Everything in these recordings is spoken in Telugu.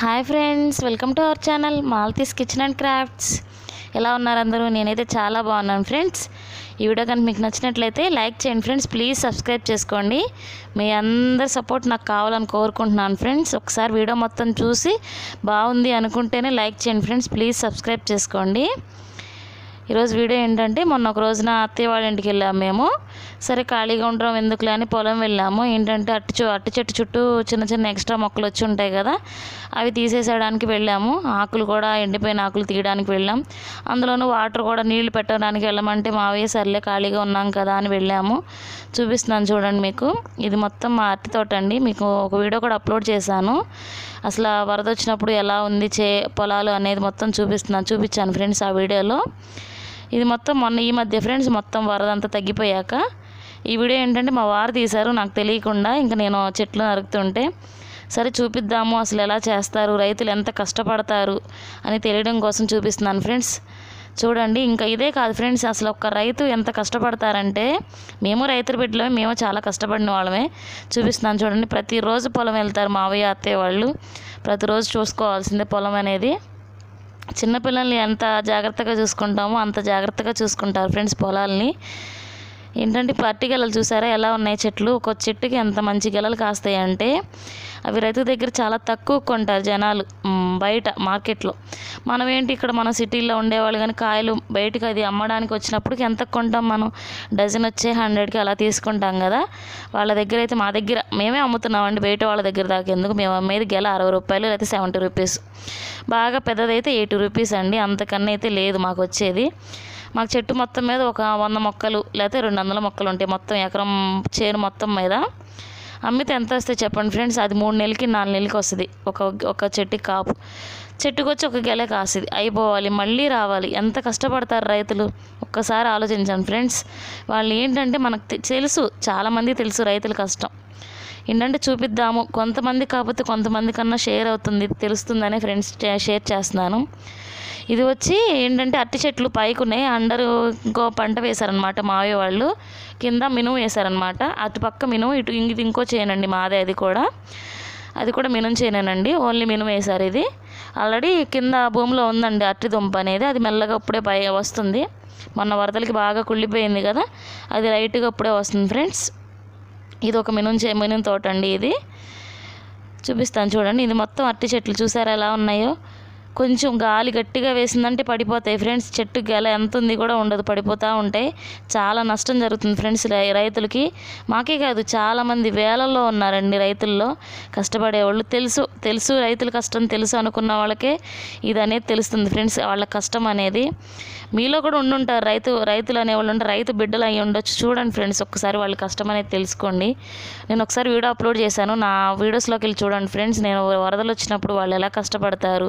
Hi friends welcome to our channel Malti's kitchen and crafts. ఎలా ఉన్నారు అందరూ? నేనైతే చాలా బాగున్నాను ఫ్రెండ్స్. ఈ వీడియో కనుక మీకు నచ్చినట్లయితే లైక్ చేయండి ఫ్రెండ్స్. ప్లీజ్ సబ్స్క్రైబ్ చేసుకోండి. మీ అందరి సపోర్ట్ నాకు కావాలని కోరుకుంటున్నాను ఫ్రెండ్స్. ఒకసారి వీడియో మొత్తం చూసి బాగుంది అనుకుంటేనే లైక్ చేయండి ఫ్రెండ్స్. ప్లీజ్ సబ్స్క్రైబ్ చేసుకోండి. ఈరోజు వీడియో ఏంటంటే మొన్న ఒక రోజున అత్తయ్య వాళ్ళ ఇంటికి వెళ్ళాము మేము. సరే ఖాళీగా ఉండడం ఎందుకులే అని పొలం వెళ్ళాము. ఏంటంటే అట్టు అట్టు చెట్టు చుట్టూ చిన్న చిన్న ఎక్స్ట్రా మొక్కలు వచ్చి ఉంటాయి కదా అవి తీసేసేయడానికి వెళ్ళాము. ఆకులు కూడా ఎండిపోయిన ఆకులు తీయడానికి వెళ్ళాం. అందులోనూ వాటర్ కూడా నీళ్ళు పెట్టడానికి వెళ్ళమంటే మావయ్య సర్లే ఖాళీగా ఉన్నాం కదా అని వెళ్ళాము. చూపిస్తున్నాను చూడండి మీకు. ఇది మొత్తం మా అట్టి తోట అండి. మీకు ఒక వీడియో కూడా అప్లోడ్ చేశాను. అసలు వరద వచ్చినప్పుడు ఎలా ఉంది చే పొలాలు అనేది మొత్తం చూపిస్తున్నాను చూపించాను ఫ్రెండ్స్ ఆ వీడియోలో. ఇది మొత్తం మొన్న ఈ మధ్య ఫ్రెండ్స్ మొత్తం వరద అంతా తగ్గిపోయాక ఈ వీడియో ఏంటంటే మా వారు తీశారు నాకు తెలియకుండా ఇంకా నేను చెట్లు నరుకుతుంటే సరే చూపిద్దాము అసలు ఎలా చేస్తారు రైతులు ఎంత కష్టపడతారు అని తెలియడం కోసం చూపిస్తున్నాను ఫ్రెండ్స్. చూడండి ఇంకా ఇదే కాదు ఫ్రెండ్స్ అసలు ఒక్క రైతు ఎంత కష్టపడతారంటే మేము రైతుల బిడ్డలమే మేము చాలా కష్టపడిన వాళ్ళమే. చూపిస్తున్నాను చూడండి ప్రతిరోజు పొలం వెళ్తారు మావయ్య అత్తయ్య వాళ్ళు. ప్రతిరోజు చూసుకోవాల్సిందే పొలం అనేది. చిన్నపిల్లల్ని ఎంత జాగ్రత్తగా చూసుకుంటామో అంత జాగ్రత్తగా చూసుకుంటారు ఫ్రెండ్స్ పొలాల్ని. ఏంటంటే పట్టి గెలలు చూసారా? ఎలా ఉన్నాయి చెట్లు? ఒక చెట్టుకి ఎంత మంచి గెలలు కాస్తాయి అంటే అవి రైతు దగ్గర చాలా తక్కువ కొంటారు జనాలు బయట మార్కెట్లో. మనం ఏంటి ఇక్కడ మన సిటీల్లో ఉండేవాళ్ళు కానీ కాయలు బయటకు అది అమ్మడానికి వచ్చినప్పటికి ఎంత కొంటాం మనం? డజన్ వచ్చే హండ్రెడ్కి అలా తీసుకుంటాం కదా? వాళ్ళ దగ్గర అయితే మా దగ్గర మేమే అమ్ముతున్నామండి బయట వాళ్ళ దగ్గర దాకా ఎందుకు? మేము అమ్మేది గెల అరవై రూపాయలు లేకపోతే సెవెంటీ రూపీస్. బాగా పెద్దదైతే ఎయిటీ రూపీస్ అండి అంతకన్నా అయితే లేదు మాకు వచ్చేది. మాకు చెట్టు మొత్తం మీద ఒక వంద మొక్కలు లేకపోతే రెండు వందల మొక్కలు ఉంటాయి మొత్తం ఎకరం చేను మొత్తం మీద. అమ్మితే ఎంత వస్తాయి చెప్పండి ఫ్రెండ్స్ అది మూడు నెలలకి నాలుగు నెలలకి వస్తుంది. ఒక ఒక చెట్టుకి కాపు. చెట్టుకు వచ్చి ఒక గెల కాసేది అయిపోవాలి మళ్ళీ రావాలి. ఎంత కష్టపడతారు రైతులు? ఒక్కసారి ఆలోచించండి ఫ్రెండ్స్. వాళ్ళు ఏంటంటే మనకు తె- తెలుసు. చాలామంది తెలుసు రైతుల కష్టం. ఏంటంటే చూపిద్దాము. కొంతమంది కాకపోతే కొంతమంది కన్నా షేర్ అవుతుంది తెలుస్తుందనే ఫ్రెండ్స్ షేర్ చేస్తున్నాను. ఇది వచ్చి ఏంటంటే అరటి చెట్లు పైకి ఉన్నాయి అండరు ఇంకో పంట వేశారనమాట మావయ్య వాళ్ళు కింద మినుము వేశారనమాట అటుపక్క మినుము ఇటు ఇది ఇంకో చేయనండి మాదే అది కూడా. అది కూడా మినుము చేయనండి ఓన్లీ మినుము వేశారు ఇది. ఆల్రెడీ కింద భూమిలో ఉందండి అరటి దుంప అనేది. అది మెల్లగా ఇప్పుడే పై వస్తుంది. మొన్న వరదలకి బాగా కుళ్ళిపోయింది కదా. అది లైట్గా ఇప్పుడే వస్తుంది ఫ్రెండ్స్. ఇది ఒక మినుము చే మినుము తోట అండి ఇది. చూపిస్తాను చూడండి. ఇది మొత్తం అరటి చెట్లు. చూసారా ఎలా ఉన్నాయో? కొంచెం గాలి గట్టిగా వేసిందంటే పడిపోతాయి. ఫ్రెండ్స్ చెట్టు గెల ఎంత ఉంది కూడా ఉండదు. పడిపోతూ ఉంటాయి చాలా నష్టం జరుగుతుంది ఫ్రెండ్స్ రైతులకి. మాకే కాదు చాలామంది వేలల్లో ఉన్నారండి రైతుల్లో. కష్టపడేవాళ్ళు తెలుసు తెలుసు రైతుల కష్టం తెలుసు అనుకున్న వాళ్ళకే ఇది అనేది తెలుస్తుంది ఫ్రెండ్స్ వాళ్ళ కష్టం అనేది. మీలో కూడా ఉండుంటారు రైతు రైతులు అనేవాళ్ళు ఉంటారు రైతు బిడ్డలు అయి ఉండొచ్చు. చూడండి ఫ్రెండ్స్ ఒక్కసారి వాళ్ళ కష్టం అనేది తెలుసుకోండి. నేను ఒకసారి వీడియో అప్లోడ్ చేశాను. నా వీడియోస్లోకి వెళ్ళి చూడండి ఫ్రెండ్స్ నేను వరదలు వచ్చినప్పుడు వాళ్ళు ఎలా కష్టపడతారు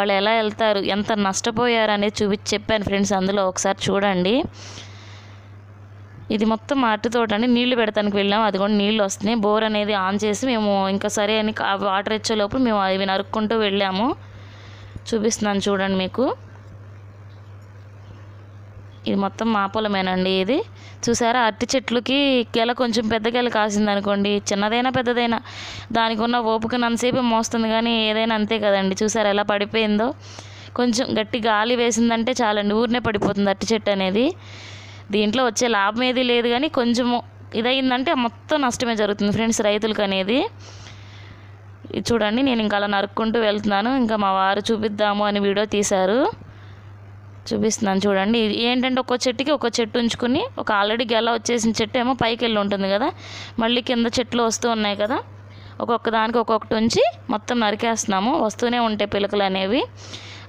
వాళ్ళు ఎలా వెళ్తారు ఎంత నష్టపోయారు అనేది చూపించి చెప్పాను ఫ్రెండ్స్ అందులో. ఒకసారి చూడండి. ఇది మొత్తం మట్టి తోట అండి. నీళ్ళు పెడతానికి వెళ్ళాము అది కూడా నీళ్ళు వస్తున్నాయి. బోర్ అనేది ఆన్ చేసి మేము ఇంకా సరే అని వాటర్ ఇచ్చే లోపు మేము అవి నరుక్కుంటూ వెళ్ళాము. చూపిస్తున్నాను చూడండి మీకు. ఇది మొత్తం మా పొలమేనండి ఇది. చూసారా అరటి చెట్లకి గెల కొంచెం పెద్ద గెల కాసింది అనుకోండి చిన్నదైనా పెద్దదైనా దానికి ఉన్న ఓపికనంతసేపు మోస్తుంది కానీ ఏదైనా అంతే కదండి. చూసారా ఎలా పడిపోయిందో. కొంచెం గట్టి గాలి వేసిందంటే చాలండి. ఊరినే పడిపోతుంది అరటి చెట్టు అనేది. దీంట్లో వచ్చే లాభం ఏది లేదు కానీ కొంచెము ఇదైందంటే మొత్తం నష్టమే జరుగుతుంది ఫ్రెండ్స్ రైతులకు అనేది. చూడండి నేను ఇంకా అలా నరుక్కుంటూ వెళ్తున్నాను. ఇంకా మా వారు చూపిద్దాము అని వీడియో తీశారు. చూపిస్తున్నాను చూడండి. ఏంటంటే ఒక్కో చెట్టుకి ఒక్కో చెట్టు ఉంచుకుని ఒక ఆల్రెడీ గెల వచ్చేసిన చెట్టు ఏమో పైకి వెళ్ళి ఉంటుంది కదా. మళ్ళీ కింద చెట్లు వస్తూ ఉన్నాయి కదా. ఒక్కొక్క దానికి ఒక్కొక్కటి ఉంచి మొత్తం నరికేస్తున్నాము. వస్తూనే ఉంటాయి పిలకలు అనేవి.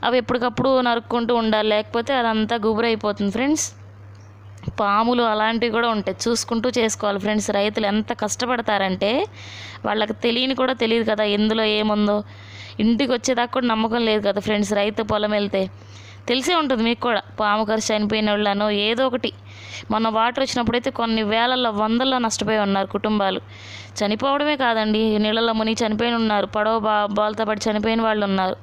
అవి ఎప్పటికప్పుడు నరుక్కుంటూ ఉండాలి. లేకపోతే అదంతా గుబురైపోతుంది ఫ్రెండ్స్. పాములు అలాంటివి కూడా ఉంటాయి. చూసుకుంటూ చేసుకోవాలి ఫ్రెండ్స్. రైతులు ఎంత కష్టపడతారంటే వాళ్ళకి తెలియని కూడా తెలియదు కదా. ఎందులో ఏముందో. ఇంటికి వచ్చేదాకా కూడా నమ్మకం లేదు కదా ఫ్రెండ్స్. రైతు పొలం వెళ్తే తెలిసే ఉంటుంది మీకు కూడా. పాము కరిచి చనిపోయిన వాళ్ళను ఏదో ఒకటి. మొన్న వాటర్ వచ్చినప్పుడైతే కొన్ని వేలల్లో వందల్లో నష్టపోయి ఉన్నారు కుటుంబాలు. చనిపోవడమే కాదండి. నీళ్ళలో మునిగి చనిపోయిన ఉన్నారు. పడవ బా బాల్తో పడి చనిపోయిన వాళ్ళు ఉన్నారు.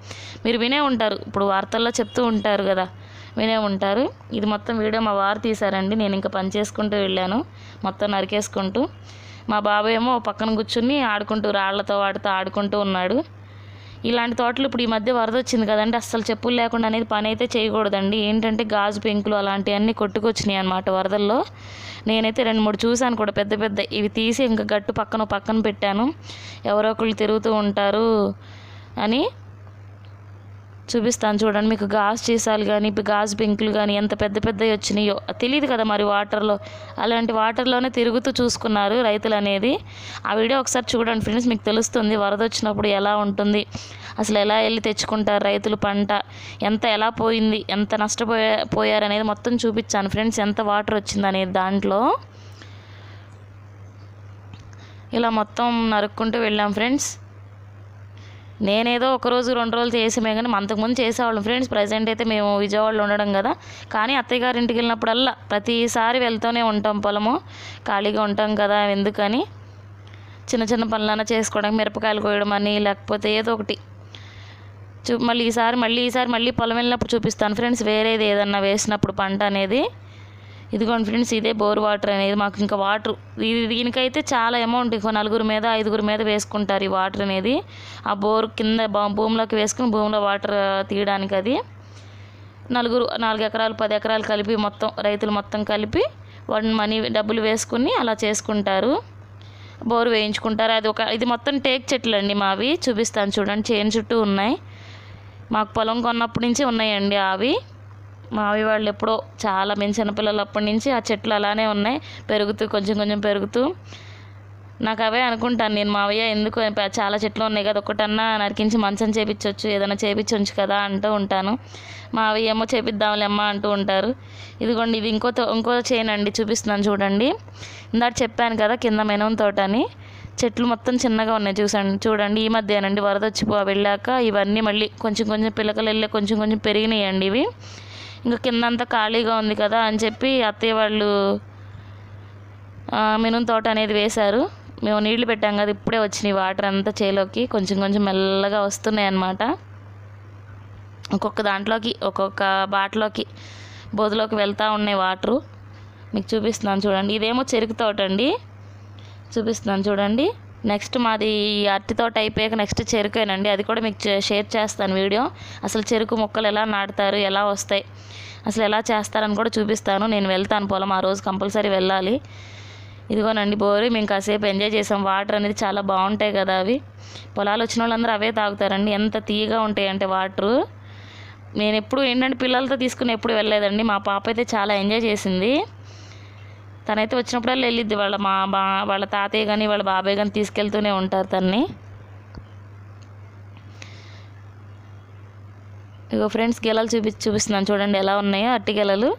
మీరు వినే ఉంటారు. ఇప్పుడు వార్తల్లో చెప్తూ ఉంటారు కదా. వినే ఉంటారు. ఇది మొత్తం వీడియో మా వారు తీశారండి. నేను ఇంకా పని చేసుకుంటూ వెళ్ళాను. మొత్తం నరికేసుకుంటూ. మా బాబాయ్ ఏమో పక్కన కూర్చుని ఆడుకుంటూ రాళ్ళతో వాటితో ఆడుకుంటూ ఉన్నాడు. ఇలాంటి తోటలు ఇప్పుడు ఈ మధ్య వరద వచ్చింది కదండి. అస్సలు చెప్పులు లేకుండా అనేది పని అయితే చేయకూడదండి. ఏంటంటే గాజు పెంకులు అలాంటివన్నీ కొట్టుకొచ్చినాయి అనమాట వరదల్లో. నేనైతే రెండు మూడు చూశాను కూడా పెద్ద పెద్ద. ఇవి తీసి ఇంకా గట్టు పక్కన పక్కన పెట్టాను. ఎవరో ఒకళ్ళు తిరుగుతూ ఉంటారు అని చూపిస్తాను చూడండి. మీకు గాజు సీసాలు కానీ ఇప్పుడు గాజు పింకులు కానీ ఎంత పెద్ద పెద్దవి వచ్చినాయో తెలియదు కదా మరి వాటర్లో. అలాంటి వాటర్లోనే తిరుగుతూ చూసుకున్నారు రైతులు అనేది ఆ వీడియో ఒకసారి చూడండి ఫ్రెండ్స్ మీకు తెలుస్తుంది వరద వచ్చినప్పుడు ఎలా ఉంటుంది. అసలు ఎలా వెళ్ళి తెచ్చుకుంటారు రైతులు పంట? ఎంత ఎలా పోయింది? ఎంత నష్టపోయా పోయారు అనేది మొత్తం చూపించాను ఫ్రెండ్స్ ఎంత వాటర్ వచ్చింది అనేది దాంట్లో. ఇలా మొత్తం నరుక్కుంటూ వెళ్ళాం ఫ్రెండ్స్. నేనేదో ఒక రోజు రెండు రోజులు చేసామే కానీ అంతకుముందు చేసేవాళ్ళం. ఫ్రెండ్స్ ప్రజెంట్ అయితే మేము విజయవాడలో ఉండడం కదా. కానీ అత్తయ్య గారి ఇంటికి వెళ్ళినప్పుడల్లా ప్రతిసారి వెళ్తూనే ఉంటాం పొలము. ఖాళీగా ఉంటాం కదా ఎందుకని? చిన్న చిన్న పనులన్నా చేసుకోవడానికి మిరపకాయలు కోయడం అని లేకపోతే ఏదో ఒకటి. చూ మళ్ళీ ఈసారి మళ్ళీ ఈసారి మళ్ళీ పొలం వెళ్ళినప్పుడు చూపిస్తాను. ఫ్రెండ్స్ వేరేది ఏదన్నా వేసినప్పుడు పంట అనేది ఇదిగోండి ఫ్రెండ్స్ ఇదే బోర్ వాటర్ అనేది మాకు ఇంకా వాటర్ ఇది దీనికైతే చాలా అమౌంట్ ఇంకో నలుగురు మీద ఐదుగురు మీద వేసుకుంటారు ఈ వాటర్ అనేది. ఆ బోర్ కింద బా- భూమిలోకి వేసుకుని భూమిలో వాటర్ తీయడానికి అది. నలుగురు నాలుగు ఎకరాలు పది ఎకరాలు కలిపి మొత్తం రైతులు మొత్తం కలిపి వాడిని మనీ డబ్బులు వేసుకుని అలా చేసుకుంటారు. బోరు వేయించుకుంటారు. అది ఒక ఇది మొత్తం టేక్ చెట్లు అండి మావి. చూపిస్తాను చూడండి. చేను చుట్టూ ఉన్నాయి. మాకు పొలం కొన్నప్పటి నుంచి ఉన్నాయండి అవి మావి వాళ్ళు ఎప్పుడో చాలా మేము చిన్నపిల్లలు అప్పటి నుంచి ఆ చెట్లు అలానే ఉన్నాయి. పెరుగుతూ కొంచెం కొంచెం పెరుగుతూ. నాకు అవే అనుకుంటాను. నేను మావయ్య ఎందుకు చాలా చెట్లు ఉన్నాయి కదా ఒకటన్నా నరికించి మంచం చేపించవచ్చు ఏదైనా చేపించవచ్చు కదా అంటూ ఉంటాను. మావయ్య ఏమో చేపిద్దాంలేమ్మా అంటూ ఉంటారు. ఇదిగోండి ఇది ఇంకో ఇంకో చైన్ అండి చూపిస్తున్నాను చూడండి. ఇందాక చెప్పాను కదా కింద మెనూన్ తోట అని చెట్లు మొత్తం చిన్నగా ఉన్నాయి చూసండి చూడండి. ఈ మధ్యనండి వరద వచ్చి వెళ్ళాక ఇవన్నీ మళ్ళీ కొంచెం కొంచెం పిల్లకలు వెళ్ళి కొంచెం కొంచెం పెరిగినాయండి ఇవి. ఇంకా కిందంతా ఖాళీగా ఉంది కదా అని చెప్పి అత్తయ్య వాళ్ళు మినుం తోట అనేది వేశారు. మేము నీళ్ళు పెట్టాం కదా ఇప్పుడే వచ్చినాయి వాటర్ అంతా చేలోకి. కొంచెం కొంచెం మెల్లగా వస్తున్నాయి అన్నమాట. ఒక్కొక్క దాంట్లోకి ఒక్కొక్క బాటలోకి బోధలోకి వెళ్తూ ఉన్నాయి వాటరు. మీకు చూపిస్తున్నాను చూడండి. ఇదేమో చెరుకు తోట అండి. చూపిస్తున్నాను చూడండి. నెక్స్ట్ మాది ఈ అరటి తోట అయిపోయాక నెక్స్ట్ చెరుకేనండి. అది కూడా మీకు షేర్ చేస్తాను వీడియో. అసలు చెరుకు మొక్కలు ఎలా నాటుతారు ఎలా వస్తాయి అసలు ఎలా చేస్తారని కూడా చూపిస్తాను. నేను వెళ్తాను పొలం ఆ రోజు కంపల్సరీ వెళ్ళాలి. ఇదిగోనండి బోరు మేము కాసేపు ఎంజాయ్ చేసాం. వాటర్ అనేది చాలా బాగుంటాయి కదా అవి. పొలాలు వచ్చిన వాళ్ళందరూ అవే తాగుతారండి. ఎంత తీయగా ఉంటాయి అంటే వాటరు. నేను ఎప్పుడు ఏంటంటే పిల్లలతో తీసుకుని ఎప్పుడు వెళ్ళలేదండి. మా పాప అయితే చాలా ఎంజాయ్ చేసింది. తనైతే వచ్చినప్పుడల్లా వెళ్ళిద్ది. వాళ్ళ మా బా వాళ్ళ తాతయ్య కానీ వాళ్ళ బాబాయ్ కానీ తీసుకెళ్తూనే ఉంటారు తన్ని. ఇగో ఫ్రెండ్స్ గెలలు చూపి చూపిస్తున్నాను. చూడండి ఎలా ఉన్నాయో అట్టి గెలలు.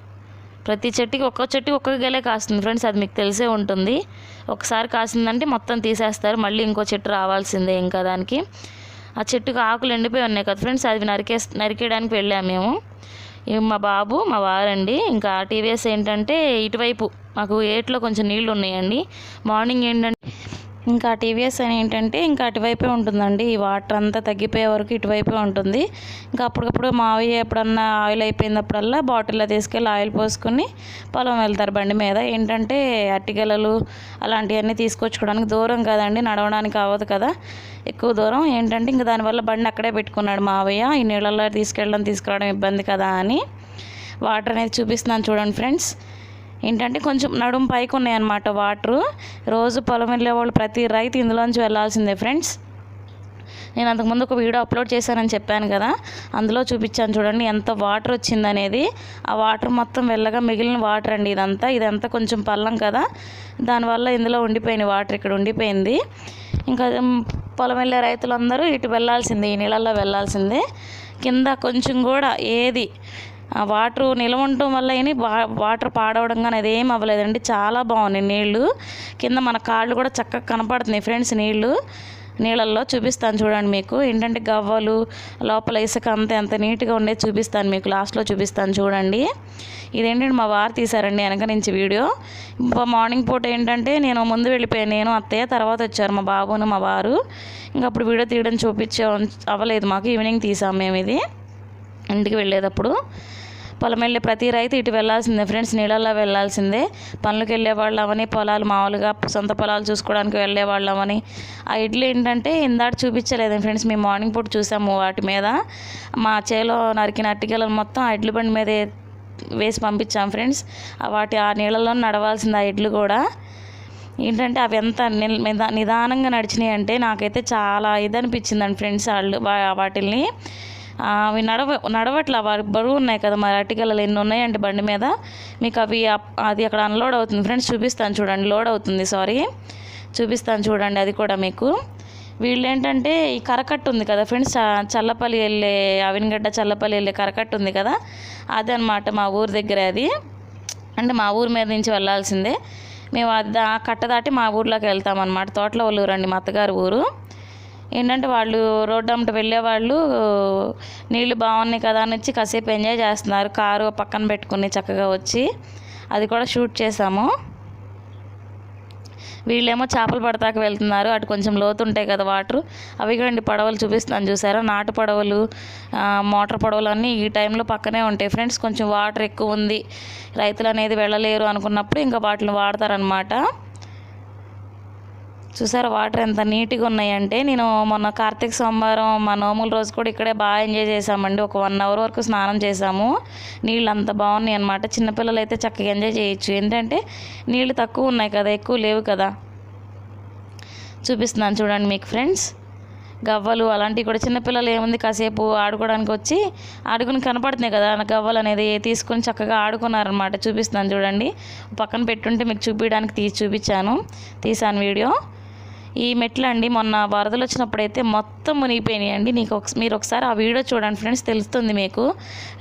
ప్రతి చెట్టుకి ఒక్క చెట్టుకి ఒక్కొక్క గెలే కాస్తుంది ఫ్రెండ్స్ అది మీకు తెలిసే ఉంటుంది. ఒకసారి కాసిందంటే మొత్తం తీసేస్తారు మళ్ళీ ఇంకో చెట్టు రావాల్సిందే ఇంకా దానికి. ఆ చెట్టుకు ఆకులు ఎండిపోయి ఉన్నాయి కదా ఫ్రెండ్స్ అవి నరికే నరికేయడానికి వెళ్ళాము మేము. మా బాబు మా వారండి. ఇంకా టీవీఎస్ ఏంటంటే ఇటువైపు మాకు ఏట్లో కొంచెం నీళ్ళు ఉన్నాయండి. మార్నింగ్ ఏంటంటే ఇంకా టీవీఎస్ అని ఏంటంటే ఇంకా అటువైపే ఉంటుందండి. ఈ వాటర్ అంతా తగ్గిపోయే వరకు ఇటువైపే ఉంటుంది. ఇంకా అప్పటికప్పుడు మావయ్య ఎప్పుడన్నా ఆయిల్ అయిపోయినప్పుడల్లా బాటిల్లో తీసుకెళ్ళి ఆయిల్ పోసుకొని పొలం వెళ్తారు బండి మీద. ఏంటంటే అట్టిగలలు అలాంటివన్నీ తీసుకొచ్చుకోవడానికి దూరం కదండి. నడవడానికి అవ్వదు కదా. ఎక్కువ దూరం. ఏంటంటే ఇంకా దానివల్ల బండి అక్కడే పెట్టుకున్నాడు మావయ్య. ఈ నీళ్ళల్లో తీసుకెళ్ళడం తీసుకురావడం ఇబ్బంది కదా అని. వాటర్ అనేది చూపిస్తున్నాను చూడండి ఫ్రెండ్స్. ఏంటంటే కొంచెం నడుము పైకి ఉన్నాయన్నమాట వాటరు. రోజు పొలం వెళ్ళే వాళ్ళు ప్రతి రైతు ఇందులోంచి వెళ్ళాల్సిందే ఫ్రెండ్స్. నేను అంతకుముందు ఒక వీడియో అప్లోడ్ చేశానని చెప్పాను కదా అందులో చూపించాను చూడండి ఎంత వాటర్ వచ్చిందనేది. ఆ వాటర్ మొత్తం వెళ్ళగా మిగిలిన వాటర్ అండి ఇదంతా. ఇదంతా కొంచెం పల్లం కదా దానివల్ల ఇందులో ఉండిపోయింది వాటర్ ఇక్కడ ఉండిపోయింది. ఇంకా పొలం వెళ్ళే రైతులందరూ ఇటు వెళ్ళాల్సిందే ఈ నీళ్ళల్లో వెళ్ళాల్సిందే. కింద కొంచెం కూడా ఏది వాటర్ నిల్వ ఉండటం వల్ల అయినా వా వాటర్ పాడవడం కానీ అదేం అవ్వలేదండి. చాలా బాగున్నాయి నీళ్ళు. కింద మన కాళ్ళు కూడా చక్కగా కనపడుతున్నాయి ఫ్రెండ్స్ నీళ్ళు. నీళ్ళల్లో చూపిస్తాను చూడండి మీకు. ఏంటంటే గవ్వలు లోపల ఇసుక అంత ఎంత నీట్గా ఉండేది చూపిస్తాను మీకు. లాస్ట్లో చూపిస్తాను చూడండి. ఇదేంటంటే మా వారు తీశారండి వెనక నుంచి వీడియో. ఇంకా మార్నింగ్ పూట ఏంటంటే నేను ముందు వెళ్ళిపోయాను. నేను అత్తయ్య తర్వాత వచ్చారు మా బాబును మా వారు. ఇంకా అప్పుడు వీడియో తీయడం చూపించే అవ్వలేదు మాకు. ఈవినింగ్ తీసాం మేము ఇది. ఇంటికి వెళ్ళేటప్పుడు. పొలం వెళ్ళే ప్రతి రైతు ఇటు వెళ్ళాల్సిందే ఫ్రెండ్స్ నీళ్ళల్లో వెళ్ళాల్సిందే. పనులకు వెళ్ళే వాళ్ళమని పొలాలు మామూలుగా సొంత పొలాలు చూసుకోవడానికి వెళ్ళే వాళ్ళమని. ఆ ఇడ్లు ఏంటంటే ఇందాట చూపించలేదు ఫ్రెండ్స్ మేము మార్నింగ్ పూట చూసాము వాటి మీద. మా చేలో నరికిన అట్టిగలను మొత్తం ఆ ఇడ్లు బండి మీద వేసి పంపించాం ఫ్రెండ్స్. వాటి ఆ నీళ్ళలో నడవాల్సింది ఆ ఇడ్లు కూడా. ఏంటంటే అవి ఎంత నిదా- నిదానంగా నడిచినాయి అంటే నాకైతే చాలా ఇది అనిపించిందండి ఫ్రెండ్స్ వాళ్ళు వాటిల్ని. అవి నడవ నడవట్లా వారి బరువు ఉన్నాయి కదా మరి అట్టికలలో ఎన్ని ఉన్నాయండి బండి మీద. మీకు అవి అప్- అది అక్కడ అన్లోడ్ అవుతుంది. ఫ్రెండ్స్ చూపిస్తాను చూడండి. లోడ్ అవుతుంది సారీ చూపిస్తాను చూడండి అది కూడా మీకు. వీళ్ళు ఏంటంటే ఈ కరకట్టు ఉంది కదా ఫ్రెండ్స్ చల్లపల్లి వెళ్ళే అవినగడ్డ చల్లపల్లి వెళ్ళే కరకట్టు ఉంది కదా అదే అనమాట మా ఊరి దగ్గర అది. అంటే మా ఊరి మీద నుంచి వెళ్ళాల్సిందే. మేము అది ఆ కట్ట దాటి మా ఊర్లోకి వెళ్తామన్నమాట. తోటల వాళ్ళు అండి మా అత్తగారు ఊరు. ఏంటంటే వాళ్ళు రోడ్డు అమ్మట వెళ్ళేవాళ్ళు నీళ్ళు బాగున్నాయి కదా అని వచ్చి కాసేపు ఎంజాయ్ చేస్తున్నారు. కారు పక్కన పెట్టుకుని చక్కగా వచ్చి అది కూడా షూట్ చేసాము. వీళ్ళేమో చేపలు పడతాక వెళ్తున్నారు. అటు కొంచెం లోతు ఉంటాయి కదా వాటర్ అవి కూడా పడవలు చూపిస్తాను చూసారా? నాటు పడవలు మోటార్ పడవలు అన్నీ ఈ టైంలో పక్కనే ఉంటాయి. ఫ్రెండ్స్ కొంచెం వాటర్ ఎక్కువ ఉంది. రైతులు అనేది వెళ్ళలేరు అనుకున్నప్పుడు ఇంకా వాటిని వాడతారనమాట చూసారా వాటర్ ఎంత నీట్గా ఉన్నాయంటే నేను మొన్న కార్తీక సోమవారం మా నోముల రోజు కూడా ఇక్కడే బాగా ఎంజాయ్ చేసామండి ఒక వన్ అవర్ వరకు స్నానం చేసాము నీళ్ళు అంత బాగున్నాయి అనమాట చిన్నపిల్లలు అయితే చక్కగా ఎంజాయ్ చేయొచ్చు. ఏంటంటే నీళ్ళు తక్కువ ఉన్నాయి కదా ఎక్కువ లేవు కదా. చూపిస్తున్నాను చూడండి మీకు ఫ్రెండ్స్. గవ్వలు అలాంటివి కూడా చిన్నపిల్లలు ఏముంది కాసేపు ఆడుకోవడానికి వచ్చి ఆడుకుని కనపడుతున్నాయి కదా గవ్వలు అనేది తీసుకొని చక్కగా ఆడుకున్నారనమాట చూపిస్తున్నాను చూడండి. పక్కన పెట్టుంటే మీకు చూపించడానికి తీసి చూపించాను. తీసాను వీడియో. ఈ మెట్లు అండి మొన్న వరదలు వచ్చినప్పుడైతే మొత్తం మునిగిపోయినాయి అండి నీకు ఒక మీరు ఒకసారి ఆ వీడియో చూడండి ఫ్రెండ్స్ తెలుస్తుంది మీకు.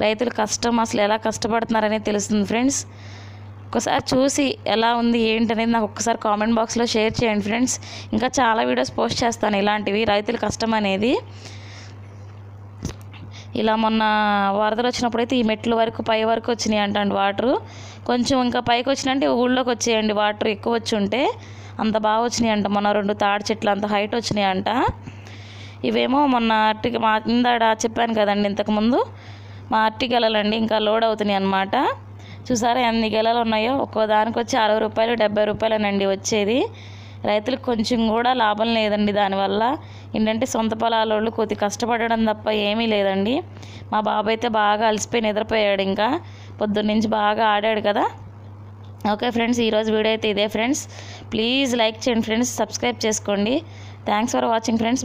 రైతులు కష్టం అసలు ఎలా కష్టపడుతున్నారనేది తెలుస్తుంది ఫ్రెండ్స్. ఒకసారి చూసి ఎలా ఉంది ఏంటనేది నాకు ఒక్కసారి కామెంట్ బాక్స్లో షేర్ చేయండి ఫ్రెండ్స్. ఇంకా చాలా వీడియోస్ పోస్ట్ చేస్తాను ఇలాంటివి రైతుల కష్టం అనేది. ఇలా మొన్న వరదలు వచ్చినప్పుడు అయితే ఈ మెట్ల వరకు పై వరకు వచ్చినాయి అంటండి వాటర్. కొంచెం ఇంకా పైకి వచ్చినంటే ఊళ్ళోకి వచ్చేయండి వాటర్ ఎక్కువ వచ్చి ఉంటే. అంత బాగా వచ్చినాయి అంట మొన్న రెండు తాడి చెట్లు అంత హైట్ వచ్చినాయి అంట ఇవేమో మొన్న అట్టి మా ఇందాడ చెప్పాను కదండి ఇంతకుముందు మా అట్టి గెలలండి ఇంకా లోడ్ అవుతున్నాయి అన్నమాట. చూసారా ఎన్ని గెలలు ఉన్నాయో? ఒక్కో దానికి వచ్చి అరవై రూపాయలు డెబ్బై రూపాయలేనండి వచ్చేది. రైతులకు కొంచెం కూడా లాభం లేదండి దానివల్ల. ఏంటంటే సొంత పొలాల వాళ్ళు కొద్ది కష్టపడడం తప్ప ఏమీ లేదండి. మా బాబాయ్ అయితే బాగా అలసిపోయి నిద్రపోయాడు ఇంకా. పొద్దున్నుంచి బాగా ఆడాడు కదా. ఓకే ఫ్రెండ్స్ ఈరోజు వీడియో అయితే ఇదే ఫ్రెండ్స్. ప్లీజ్ లైక్ చేయండి ఫ్రెండ్స్ సబ్స్క్రైబ్ చేసుకోండి. Thanks for watching friends.